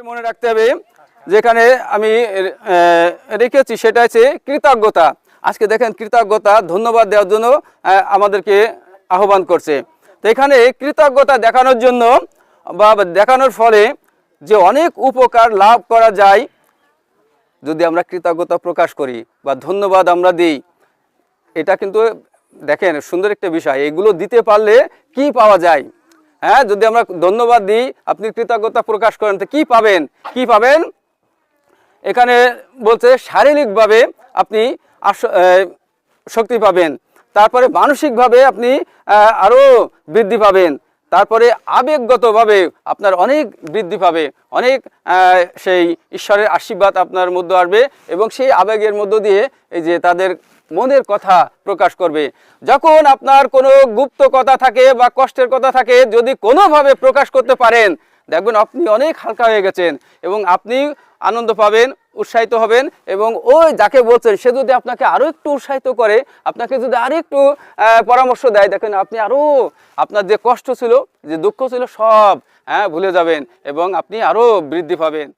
আমাদের মনে রাখতে হবে যেখানে আমি রেখেছি সেটা হচ্ছে কৃতজ্ঞতা। আজকে দেখেন কৃতজ্ঞতা, ধন্যবাদ দেওয়ার জন্য আমাদেরকে আহ্বান করছে। তো এখানে কৃতজ্ঞতা দেখানোর জন্য বা দেখানোর ফলে যে অনেক উপকার লাভ করা যায়, যদি আমরা কৃতজ্ঞতা প্রকাশ করি বা ধন্যবাদ আমরা দিই, এটা কিন্তু দেখেন সুন্দর একটা বিষয়। এগুলো দিতে পারলে কি পাওয়া যায়? হ্যাঁ যদি আমরা ধন্যবাদ দিই, আপনি কৃতজ্ঞতা প্রকাশ করেন, তো কি পাবেন? কি পাবেন? এখানে বলছে, শারীরিকভাবে আপনি শক্তি পাবেন। তারপরে মানসিকভাবে আপনি আরও বৃদ্ধি পাবেন। তারপরে আবেগগতভাবে আপনার অনেক বৃদ্ধি পাবে, অনেক সেই ঈশ্বরের আশীর্বাদ আপনার মধ্যে আসবে এবং সেই আবেগের মধ্য দিয়ে এই যে তাদের মনের কথা প্রকাশ করবে। যখন আপনার কোনো গুপ্ত কথা থাকে বা কষ্টের কথা থাকে, যদি কোনোভাবে প্রকাশ করতে পারেন, দেখবেন আপনি অনেক হালকা হয়ে গেছেন এবং আপনি আনন্দ পাবেন, উৎসাহিত হবেন এবং ওই যাকে বলছেন, সে যদি আপনাকে আরও একটু উৎসাহিত করে, আপনাকে যদি আরও একটু পরামর্শ দেয়, দেখেন আপনি আরও আপনার যে কষ্ট ছিল, যে দুঃখ ছিল সব হ্যাঁ ভুলে যাবেন এবং আপনি আরও বৃদ্ধি পাবেন।